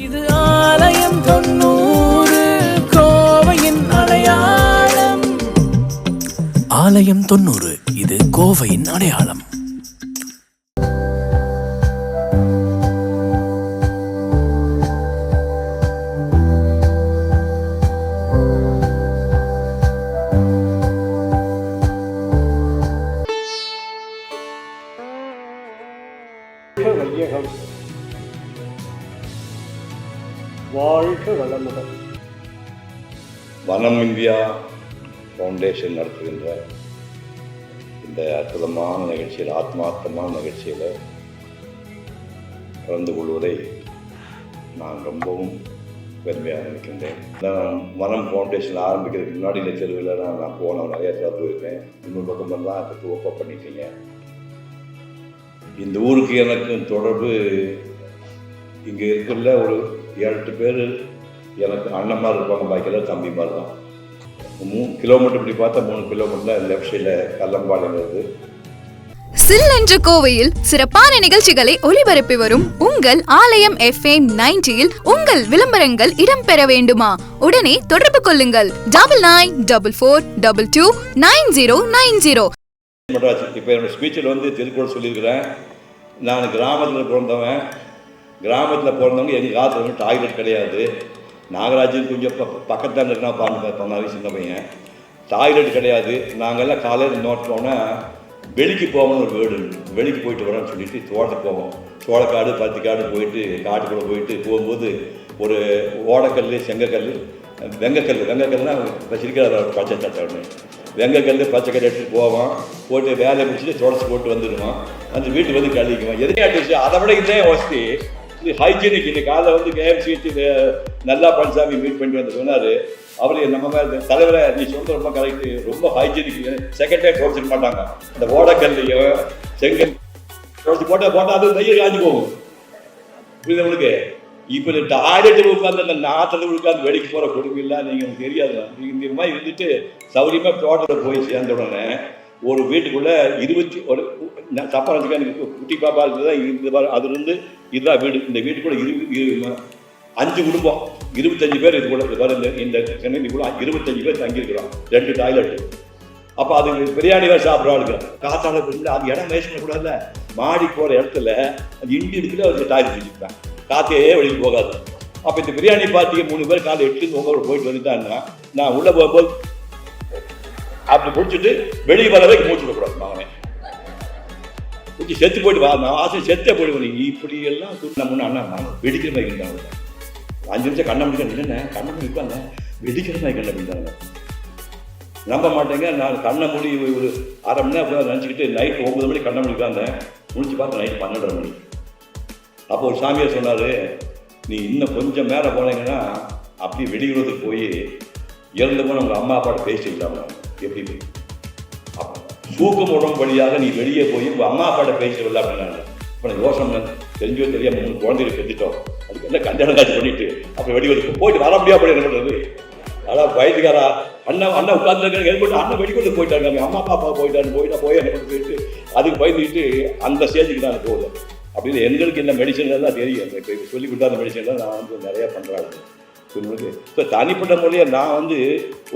இது ஆலயம் தொண்ணூறு கோவையின் அடையாளம். ஆலயம் தொண்ணூறு இது கோவையின் அடையாளம். வாழ்க வளமுடன் வனம் இந்தியா ஃபவுண்டேஷன் நடத்துகின்ற இந்த அற்புதமான நிகழ்ச்சியில் ஆத்மார்த்தமான நிகழ்ச்சியில் கலந்து கொள்வதை நான் ரொம்பவும் பெருமையாக நினைக்கின்றேன். நான் வனம் ஃபவுண்டேஷன் ஆரம்பிக்கிறதுக்கு முன்னாடி இந்த தெருவில் நான் நான் போனேன் நிறைய தடவை போயிருக்கேன். இன்னொரு பக்கம் தான் இப்போ ஓப்பன் பண்ணிட்டீங்க. இந்த ஊருக்கு எனக்கும் தொடர்பு இங்கே இருக்கிற ஒரு ஏழு பேர் எனக்கு அண்ணன்மார் இருப்பாங்க பாக்கியில் தம்பிமார் தான். மூணு கிலோமீட்டர் இப்படி பார்த்தா மூணு கிலோமீட்டர் லெஃப்ட் சைடில் கல்லம்பாளையம் இருக்குது சில் என்ற கோவையில் சிறப்பான நிகழ்ச்சிகளை ஒளிபரப்பி வரும் உங்கள் ஆலயம் எஃப்எம் நைன்டியில் உங்கள் விளம்பரங்கள் இடம்பெற வேண்டுமா? உடனே தொடர்பு கொள்ளுங்கள். Double nine double four double two nine zero nine zero. இப்போ என்னோடய ஸ்பீச்சில் வந்து திருக்குறள் சொல்லியிருக்கிறேன். நான் கிராமத்தில் பிறந்தவன். கிராமத்தில் பிறந்தவங்க எங்கள் காலத்தில் வந்து டாய்லெட் கிடையாது. நாகராஜன் கொஞ்சம் ப பக்கத்தில் இருக்கிறா பாண்டு பண்ணாரு சின்ன பையன் டாய்லெட் கிடையாது. நாங்கள்லாம் காலையில் நோட்டோன்னா வெளிக்கு போவோம்னு ஒரு வீடு வெளிக்கு போயிட்டு வரோம்னு சொல்லிட்டு தோட்டத்துக்கு போவோம். சோளக்காடு பருத்திக்காடு போயிட்டு காட்டுக்குள்ளே போயிட்டு போகும்போது ஒரு ஓடக்கல் செங்கக்கல் வெங்கக்கல் வெங்கக்கல்னால் வச்சிருக்கிற பச்சை சட்டை வெங்கக்கல் பச்சை கல் எடுத்துகிட்டு போவோம் போட்டு வேலையை முடிச்சுட்டு தொடச்சி போட்டு வந்துடுவோம் அந்த வீட்டுக்கு வந்து கழிக்குவோம் எதுக்காட்டு அதை விட இதே வசதி இது ஹைஜீனிக் இன்னைக்கு காலைல வந்து கேஎம்சி நல்லா பழனிசாமி மீட் பண்ணிட்டு வந்து சொன்னார். அவர் நம்ம மேலே தலைவரை நீ சொல்கிற ரொம்ப கரெக்ட் ரொம்ப ஹைஜீனிக் செகண்ட் டைம் மாட்டாங்க அந்த ஓடக்கல்லையும் செங்கல் தொடச்சி போட்டால் போட்டால் அது தையல் காஞ்சி போகும். புரியுது உங்களுக்கு? இப்போ இந்த டாய்லெட்டில் உட்காந்து அந்த நாட்டில் உட்காந்து வெடிக்க போகிற கொடுமையெல்லாம் நீங்கள் உங்களுக்கு தெரியாது. நீங்கள் இந்த மாதிரி இருந்துட்டு சௌரியமாக தோட்டத்தில் போய் சேர்ந்த உடனே. ஒரு வீட்டுக்குள்ளே இருபத்தி ஒரு நான் எனக்கு குட்டி பாப்பா இருந்ததா இந்த பாரு அதுலேருந்து இதுதான் வீடு. இந்த வீட்டுக்குள்ளே இரு- அஞ்சு குடும்பம் இருபத்தஞ்சு பேர் இது கூட இது இந்த சென்னைக்குள்ள இருபத்தஞ்சு பேர் தங்கியிருக்கிறோம் ரெண்டு டாய்லெட் அப்போ அது பிரியாணி வேறு சாப்பிட்றாளுங்க காத்தால இருந்து அது இடம் வேஸ்ட் பண்ணக்கூடாதுல்ல மாடி போகிற இடத்துல அந்த இண்டி இடத்துல ஒரு டாய்லெட் செஞ்சுருப்பேன் காத்தையே வெளியில் போகாது. அப்போ இந்த பிரியாணி பார்ட்டிக்கு மூணு பேர் காலை எட்டு உங்களோட போயிட்டு வந்துட்டாங்கன்னா நான் உள்ளே போகும்போது அப்படி பிடிச்சிட்டு வெளியே வர வரைக்கும் மூச்சு விடக்கூடாது அவனே செத்து போயிட்டு வா நான் ஆசை செத்தே போயிடுவேன். இப்படி எல்லாம் நம்ம அண்ணா நான் வெடிக்கிற மாதிரி இருந்தாங்க. அஞ்சு நிமிஷம் கண்ணை முடிக்க என்ன கண்ணை மூடி உட்காங்க வெடிக்கிற மாதிரி கண்ணை முடிந்தாங்க நம்ப மாட்டேங்க. நான் கண்ணை மூடி ஒரு அரை மணி நேரம் நினச்சிக்கிட்டு நைட் ஒன்பது மணி கண்ணை முடிக்காங்க முடிச்சு பார்த்து நைட் பன்னெண்டரை மணி. அப்போ ஒரு சாமியார் சொன்னார் நீ இன்னும் கொஞ்சம் மேலே போனீங்கன்னா அப்படியே வெளியுறவுக்கு போய் இறந்து போன உங்கள் அம்மா அப்பாட்ட பேசிக்கலாமா எப்படி அப்ப சூக்கம் உடம்பு வழியாக நீ வெளியே போய் உங்கள் அம்மா அப்பாட்ட பேசிடல அப்படின்னாங்க. இப்போ நான் யோசனை தெரிஞ்சோ தெரியாம மூணு குழந்தைகளை செஞ்சுட்டோம் அதுக்கு என்ன கல்யாணம் காட்சி பண்ணிட்டு அப்புறம் வெளியூருக்கு போயிட்டு வர முடியாது அப்படி என்ன பண்ணுறது அதான் பயந்துக்காரா அண்ணன் அண்ணன் உட்காந்துருக்க ஏற்பட்டு அண்ணன் வெடிக்கொண்டு போயிட்டாங்க அம்மா அப்பா போயிட்டாங்க போயிட்டா போய் என்ன போயிட்டு அதுக்கு பயந்துக்கிட்டு அந்த ஸ்டேஜுக்கு நான் போகுது அப்படின்னு எங்களுக்கு இந்த மெடிசன் எல்லாம் தெரியும். இப்போ சொல்லி கொடுத்தா அந்த மெடிசன்லாம் நான் வந்து நிறையா பண்ணுறாங்க இப்போ ஸோ தனிப்பட்ட முறையில் நான் வந்து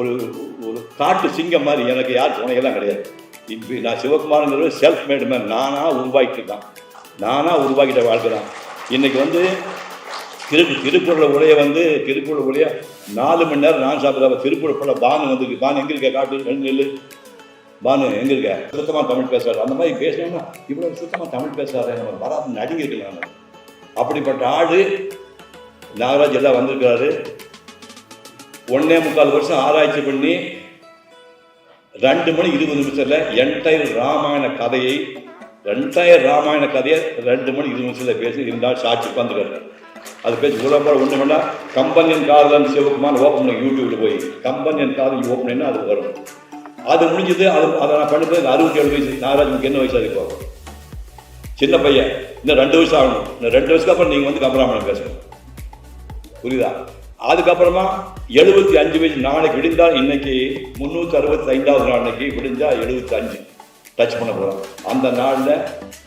ஒரு ஒரு காட்டு சிங்கம் மாதிரி எனக்கு யார் துணையெல்லாம் கிடையாது. இப்போ நான் சிவகுமாருங்கிற செல்ஃப் மேடு மேன் நானாக உருவாக்கிட்டு தான் நானாக உருவாக்கிட்ட வாழ்க்கை தான். இன்றைக்கி வந்து திரு திருக்குறள் உடைய வந்து திருக்குறள் உடைய நாலு மணி நேரம் நான் சாப்பிட்ற திருக்குறள் போல பானு வந்துருக்கு பானு எங்கே இருக்க? காட்டு ரெண்டு நெல் பானு எங்கே இருக்க? சுத்தமாக தமிழ் பேசுறாரு. அந்த மாதிரி பேசணும்னா இவ்வளோ சுத்தமாக தமிழ் பேசுறாரு நம்ம வராது நடிகர்கள் நான் அப்படிப்பட்ட ஆடு நாகராஜ் எல்லாம் வந்திருக்கிறாரு. ஒன்னே முக்கால் வருஷம் ஆராய்ச்சி பண்ணி ரெண்டு மணி இருபது நிமிஷத்தில் என்டையர் ராமாயண கதையை ரெண்டாயிரம் ராமாயண கதையை ரெண்டு மணி இருபது நிமிஷத்தில் பேசி இருந்தால் சாட்சி உட்காந்துக்கிறாரு அது பேசி உலகம் ஒன்று வேண்டாம். கம்பனியன் காதலன் சிவகுமார் ஓப்பன் பண்ணி யூடியூப்ல போய் கம்பனியன் காதல் ஓப்பன் அது வரும். அது முடிஞ்சது அது அதை நான் பண்ணுறது அறுபத்தி ஏழு வயசு. நாகராஜனுக்கு என்ன வயசு அதுக்கு? போகும் சின்ன பையன். இன்னும் ரெண்டு வருஷம் ஆகணும். இன்னும் ரெண்டு வருஷத்துக்கு அப்புறம் நீங்கள் வந்து கம்பராமணம் பேசணும். புரியுதா? அதுக்கப்புறமா எழுபத்தி அஞ்சு வயசு நாளைக்கு விடிந்தால் இன்னைக்கு முந்நூற்றி அறுபத்தி ஐந்தாவது நாள் அன்னைக்கு விடிஞ்சா எழுபத்தி அஞ்சு. டச் பண்ண போகிறோம் அந்த நாளில்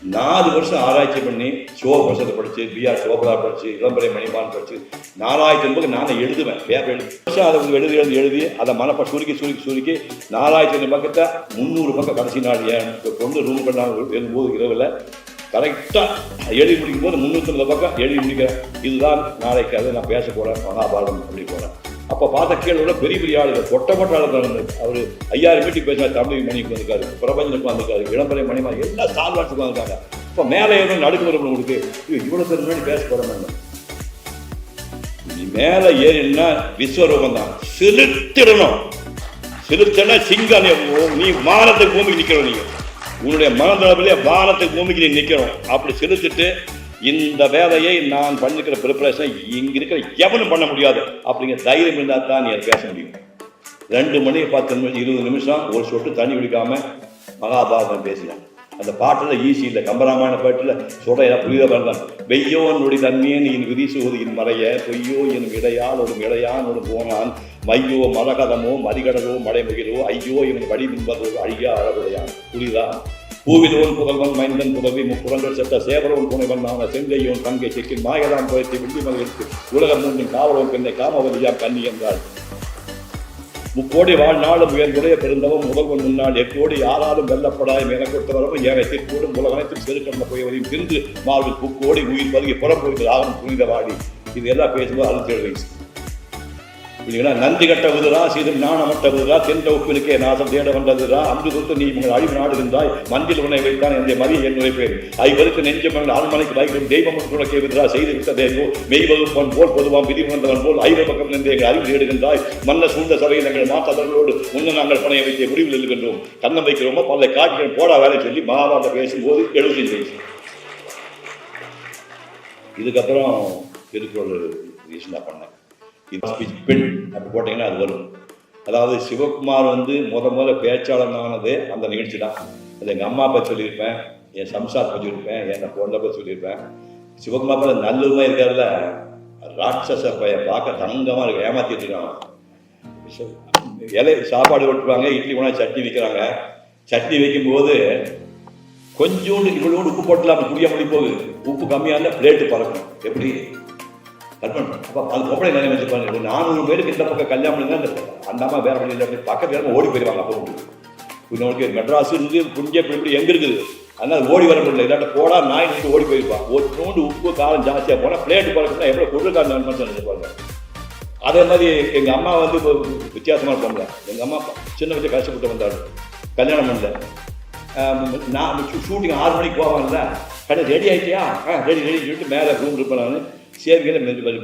நாலு வருஷம் ஆராய்ச்சி பண்ணி சிவபிரசத்தை படித்து பிஆர் சிவபலா படித்து இளம்பரை மணிமான் படித்து நாலாயிரத்தி என்பது நானே எழுதுவேன் பேப்பர் எழுதி. வருஷம் அதை எழுதி எழுதி எழுதி அதை மனப்ப சுருக்கி சுருக்கி சுருக்கி நாலாயிரத்தி பக்கத்தை முந்நூறு பக்கம் கடைசி நாள் என் கொண்டு ரூம் பண்ணாங்க எழுதும்போது இரவில் கரெக்டாக எழுதி முடிக்கும் போது முந்நூற்றி பக்கம் எழுதி முடிக்கிறேன். இதுதான் நாளைக்கு அதை நான் பேச போகிறேன் மகாபாரதம் சொல்லி போகிறேன் அப்போ பார்த்த கேள்வியோட பெரிய பெரிய ஆளுகள் கொட்ட கொட்ட ஆளுங்க அவர் ஐயாயிரம் மீட்டிங் பேசினா தமிழ் மணிக்கு வந்திருக்காரு பிரபஞ்சனுக்கு வந்திருக்காரு இளம்பரை மணிமா எல்லாம் சால்வாட்டுக்கும் வந்திருக்காங்க இப்போ மேலே ஏறணும் நடுக்கு வரும் உங்களுக்கு ஐயோ, இவ்வளோ பேர் முன்னாடி பேச போகிறேன் நீ மேலே ஏறினா விஸ்வரூபம் தான். செலுத்திடணும் செலுத்தனா சிங்கம் நீ நீ பூமிக்கு நிற்கிறோம் நீங்கள் உன்னுடைய மனதளவிலே வானத்தை பூமிக்கு நீ நிற்கிறோம் அப்படி செலுத்திட்டு இந்த வேலையை நான் பண்ணிருக்கிற ப்ரிப்பரேஷன் இங்கே இருக்கிற எவனும் பண்ண முடியாது. அப்படிங்கிற தைரியம் இருந்தால் தான் நீ அதை பேச முடியும். ரெண்டு மணி பத்து நிமிஷம் இருபது நிமிஷம் ஒரு சொட்டு தண்ணி குடிக்காம மகாபாரதம் பேசினேன் அந்த பாட்டில் ஈஸி இல்லை கம்பராமாயண பாட்டில் சொல்ல எல்லாம் புரியுத பண்ணலாம் வெய்யோ என்னுடைய தன்மையே நீ விதிசுவது என் மறைய பொய்யோ என் இடையால் ஒரு இடையான் ஒரு போனான். மையோ மரகதமோ மழை மடைமுகிலோ ஐயோ இவன் வழி மின்பதோ அழியா அழகுடையான் புரியுதா? பூவிலோன் புதல்வன் மைந்தன் புதவி முப்புறங்கள் செத்த சேவரோன் புனைவன் நாம செஞ்சையோன் பங்கை செக்கில் மாயலாம் குறைத்து விண்டி மகிழ்ச்சி உலகம் மூன்றின் காவலோன் பெண்ணை காமவதியா கண்ணி என்றாள். முக்கோடி வாழ்நாளும் உயர்ந்துடைய பெருந்தவம் முதல்வன் முன்னால் எக்கோடி யாராலும் வெல்லப்படாய் மேலக்கொட்ட வரவும் ஏகத்தை கூடும் உலகனைத்தும் செருக்கண்ண போயவரையும் திருந்து மார்பில் புக்கோடி உயிர் பதுகி புறப்போய்கள் ஆகும் புனித வாடி இது எல்லாம் பேசும்போது அறுபத்தேழு வயசு. இல்லைங்களா நந்தி கட்ட விதுரா சீதம் ஞானமட்ட விதுரா தென்ற உப்பினுக்கே நாசம் தேட வந்ததுரா? அன்று தொட்டு நீ உங்கள் அழிவு நாடுகின்றாய். மந்தில் உன்னை வைத்தான் என்னுடைய மதிய என் உழைப்பேன் ஐவருக்கு நெஞ்சம் மகள் ஆழ்மலைக்கு வைக்கும் தெய்வம் துணக்கே விதுரா. செய்து விட்ட தேவோ மெய் வகுப்பன் போல் பொதுவாம் விதி வந்தவன் போல் ஐவ பக்கம் நின்று எங்கள் அறிவு தேடுகின்றாய். மன்ன சூழ்ந்த சபையில் எங்கள் மாற்றவர்களோடு முன்ன நாங்கள் பணைய வைத்திய முடிவில் எழுகின்றோம் கண்ணம் வைக்கிறோமோ பல்ல காட்டுகிறேன் போடா வேலை சொல்லி மகாபாரத பேசும்போது எழுதி பேசி. இதுக்கப்புறம் திருக்குறள் ரீசெண்டாக பண்ணேன். ஸ்பீச் பின் அப்படி போட்டிங்கன்னா அது வரும். அதாவது சிவகுமார் வந்து முத முதல்ல பேச்சாளனானது அந்த நிகழ்ச்சி தான். அது எங்கள் அம்மா பற்றி சொல்லியிருப்பேன் என் சம்சார் பற்றி சொல்லியிருப்பேன் என் பொண்ணை பற்றி சொல்லியிருப்பேன். சிவகுமார் பற்றி நல்லதுமா இருக்காருல்ல? ராட்சச பையன் பார்க்க தங்கமாக இருக்கு ஏமாத்திட்டு இருக்கான். இலை சாப்பாடு விட்டுருவாங்க இட்லி கொண்டா சட்னி வைக்கிறாங்க. சட்னி வைக்கும்போது கொஞ்சோண்டு இவ்வளோடு உப்பு போட்டலாம் புரிய முடி போகுது. உப்பு கம்மியாக இருந்தால் பிளேட்டு பறக்கும். எப்படி? கற்பனை அப்போ அது பொம்பளை நிலைமை வச்சுருப்பாங்க ஒரு நானூறு பேருக்கு இந்த பக்கம் கல்யாணம் அந்த அந்த அம்மா வேற வழியில் இல்லை பக்கத்து வேற ஓடி போயிடுவாங்க அப்போ உங்களுக்கு. மெட்ராஸ் இருந்து புஞ்சை இப்படி எங்கே இருக்குது? அதனால ஓடி வர முடியல. இல்லாட்ட போடா நாய் நின்று ஓடி போயிருப்பான். ஒரு நோண்டு உப்பு காரம் ஜாஸ்தியாக போனால் பிளேட்டு பறக்குன்னா எவ்வளோ பொருளுக்காக மனுஷன் நினைப்பாங்க அதே மாதிரி எங்கள் அம்மா வந்து இப்போ வித்தியாசமாக இருப்பாங்க எங்கள் அம்மா சின்ன வயசு கஷ்டப்பட்டு வந்தாரு கல்யாணம் பண்ணல. நான் ஷூட்டிங் ஆறு மணிக்கு போவாங்கல்ல. கடை ரெடி ஆகிட்டியா ஆ ரெடி ரெடி சொல்லிட்டு மேலே ரூம் இருப்பேன் நான் சேவிகளை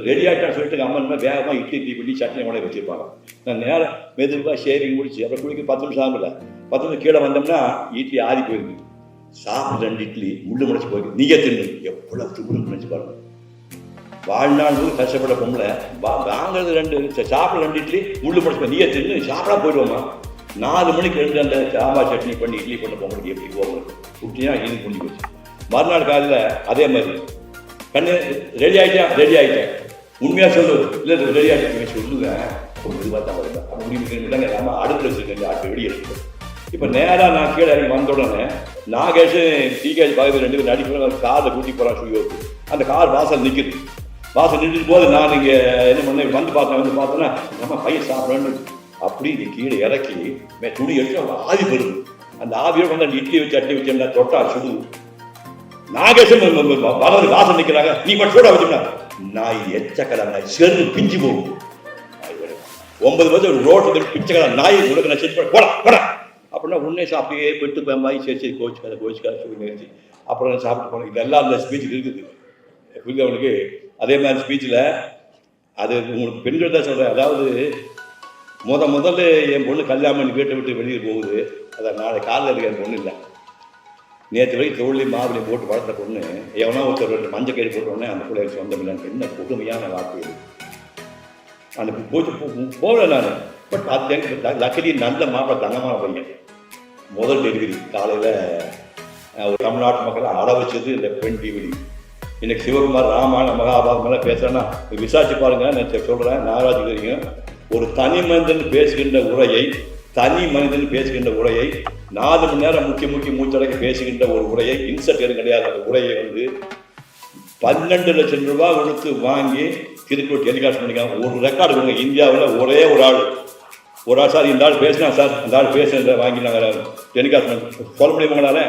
ரெடி ஆகிட்டான்னு சொல்லிட்டு அம்மன் வேகமாக இட்லி இட்லி பண்ணி சட்னி உடைய வச்சுருப்பாங்க. நான் நேரம் மெதுவாக சேவிங் முடிச்சு அப்புறம் குளிக்க பத்து நிமிஷம் ஆகல பத்து நிமிஷம் கீழே வந்தோம்னா இட்லி ஆறி போயிருக்கு சாப்பிட்டு ரெண்டு இட்லி முள்ளு முடிச்சு போயிருக்கு நீயே தின்னு. எவ்வளோ துப்புன்னு நினச்சி பாருங்க. வாழ்நாள் போது கஷ்டப்பட பொம்பளை வா- வாங்குறது ரெண்டு சாப்பிட ரெண்டு இட்லி முள்ளு முடிச்சு நீயே தின்னு சாப்பிடா போயிடுவோமா? நாலு மணிக்கு ரெண்டு அந்த சாம்பார் சட்னி பண்ணி இட்லி பண்ண பொம்பளைக்கு எப்படி போகும் குட்டினா இது பண்ணி போச்சு. மறுநாள் காலையில் அதே மாதிரி. கண்ணு ரெடி ஆகிட்டேன் ரெடி ஆகிட்டேன் உண்மையாக சொல்லு இல்லை ரெடி ஆகிட்டேன் சொல்லுவேன் இது பார்த்தா வருது நம்ம அடுத்து வச்சுருக்கேன் அடுத்து வெளியே எடுத்து இப்போ நேராக நான் கீழே இறங்கி வந்த உடனே நாகேஷ் டிகேஷ் பக்கத்தில் ரெண்டு பேரும் நடிக்கிறோம் காரில் கூட்டி போகிறான் ஸ்டுடியோவுக்கு அந்த கார் வாசல் நிற்குது வாசல் நின்றுட்டு போது நான் இங்கே என்ன பண்ணேன்? வந்து பார்த்தேன். வந்து பார்த்தேன்னா நம்ம பையன் சாப்பிடணும்னு அப்படி நீ கீழே இறக்கி மே துணி எடுத்து ஆவி பெறுது. அந்த ஆவியோட வந்து அந்த இட்லி வச்சு அட்டி வச்சு தொட்டா சுடுது. நாகேஷன் பலவர் வாசல் நிற்கிறாங்க. நீ மட்டும் சூடா வச்சோம்னா நாய் எச்சக்கலை நாய் செருப்பு பிஞ்சு போகும். நாய் ஒன்பது வருஷம் ஒரு ரோட்டில் பிச்சைக்கலை நாயை உனக்கு நான் செஞ்சு போட போட. அப்படின்னா உன்னை சாப்பிட்டே பெட்டு பயமாயி சரி சரி கோச்சிக்காத கோச்சுக்காத சொல்லி நிறுத்தி அப்புறம் நான் சாப்பிட்டு போனேன். இதெல்லாம் அந்த ஸ்பீச் இருக்குது. புரியுது அவனுக்கு அதே மாதிரி ஸ்பீச்சில் அது உங்களுக்கு பெண்கள் தான் சொல்கிறேன் அதாவது முத முதல்ல என் பொண்ணு கல்யாணம் பண்ணி வீட்டை விட்டு வெளியே போகுது. அதான் நாளை காலையில் இருக்க என் பொண்ணு இல்லை. நேற்று வரைக்கும் தோல்லையும் மாவுலையும் போட்டு வளர்த்த பொண்ணு எவனா ஒருத்தர் ரெண்டு மஞ்சள் கேடு போட்டோடனே அந்த பிள்ளை சொந்தம் இல்லைன்னு என்ன கொடுமையான வார்த்தை இது. அந்த போச்சு போகல நான். பட் அது எனக்கு லக்கலி நல்ல மாப்பிள்ளை தங்கமான பையன். முதல் டெலிவரி காலையில் ஒரு தமிழ்நாட்டு மக்களை அட வச்சது இந்த பெண் டிவிடி இன்னைக்கு சிவகுமார் ராமாயண மகாபாரதம் எல்லாம் பேசுகிறேன்னா விசாரிச்சு பாருங்க நான் சொல்கிறேன் நாகராஜ் தெரியும் ஒரு தனி மனிதன் பேசுகின்ற உரையை தனி மனிதன் பேசுகின்ற உரையை நாலு மணி நேரம் முக்கிய முக்கிய மூச்சடக்கி பேசுகின்ற ஒரு உரையை இன்சர்ட் எதுவும் கிடையாது. அந்த உரையை வந்து பன்னெண்டு லட்சம் ரூபாய் கொடுத்து வாங்கி திருக்குறள் டெலிகாஸ்ட் பண்ணிக்காங்க ஒரு ரெக்கார்டு கொடுங்க. இந்தியாவில் ஒரே ஒரு ஆள். ஒரு ஆள் சார் இந்த ஆள் பேசினா சார் இந்த ஆள் பேசுகிற வாங்கி நாங்கள் டெலிகாஸ்ட் பண்ணி சொல்ல முடியுமாங்களால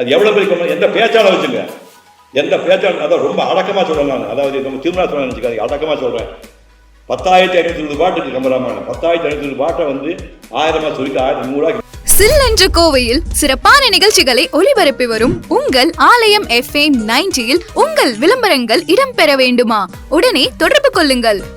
அது எவ்வளோ பெரிய எந்த பேச்சாளர் வச்சுங்க? எந்த பேச்சாளர்? அதான் ரொம்ப அடக்கமாக சொல்கிறேன் நான். அதாவது நம்ம திருமணம் சொல்ல நினச்சிக்காது அடக்கமாக சொல்கிறேன் பத்தாயிரத்தி ஐநூத்தி இருபது பாட்டு இருக்கு கம்பராமாயணம். பத்தாயிரத்தி ஐநூத்தி இருபது பாட்டை வந்து ஆயிரமா சொல்லிட்டு ஆயிரத்தி நூறுரூவா சில் என்ற கோவையில் சிறப்பான நிகழ்ச்சிகளை ஒளிபரப்பி வரும் உங்கள் ஆலயம் எஃப்எம் நைன்டியில் உங்கள் விளம்பரங்கள் இடம்பெற வேண்டுமா? உடனே தொடர்பு கொள்ளுங்கள்.